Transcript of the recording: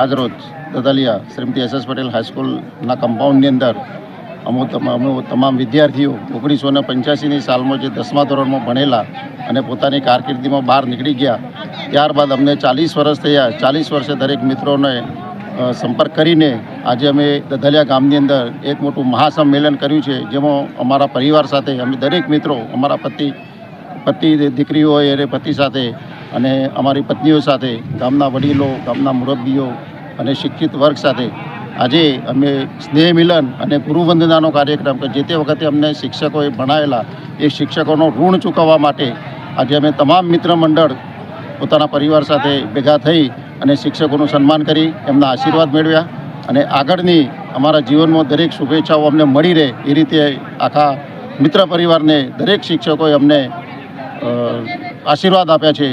આજરોજ Dadaliya Shrimati S S Patel હાઈસ્કૂલના કમ્પાઉન્ડની અંદર તમામ અમુ તમામ વિદ્યાર્થીઓ ઓગણીસો ને પંચ્યાસીની સાલમાં જે દસમા ધોરણમાં ભણેલા અને પોતાની કારકિર્દીમાં બહાર નીકળી ગયા, ત્યારબાદ અમને ચાલીસ વર્ષ થયા. ચાલીસ વર્ષે દરેક મિત્રોને સંપર્ક કરીને આજે અમે દદલિયા ગામની અંદર એક મોટું મહાસંમેલન કર્યું છે, જેમાં અમારા પરિવાર સાથે અમે દરેક મિત્રો, અમારા પતિ પતિ, દીકરીઓ એને પતિ સાથે અને અમારી પત્નીઓ સાથે, ગામના વડીલો, ગામના મુરબ્બીઓ અને શિક્ષિત વર્ગ સાથે આજે અમે સ્નેહ મિલન અને ગુરુવંદનાનો કાર્યક્રમ જે તે વખતે અમને શિક્ષકોએ ભણાવેલા, એ શિક્ષકોનો ઋણ ચૂકવવા માટે આજે અમે તમામ મિત્ર મંડળ પોતાના પરિવાર સાથે ભેગા થઈ અને શિક્ષકોનું સન્માન કરી, એમના આશીર્વાદ મેળવ્યા અને આગળની અમારા જીવનમાં દરેક શુભેચ્છાઓ અમને મળી રહે એ રીતે આખા મિત્ર પરિવારને દરેક શિક્ષકોએ અમને આશીર્વાદ આપ્યા છે.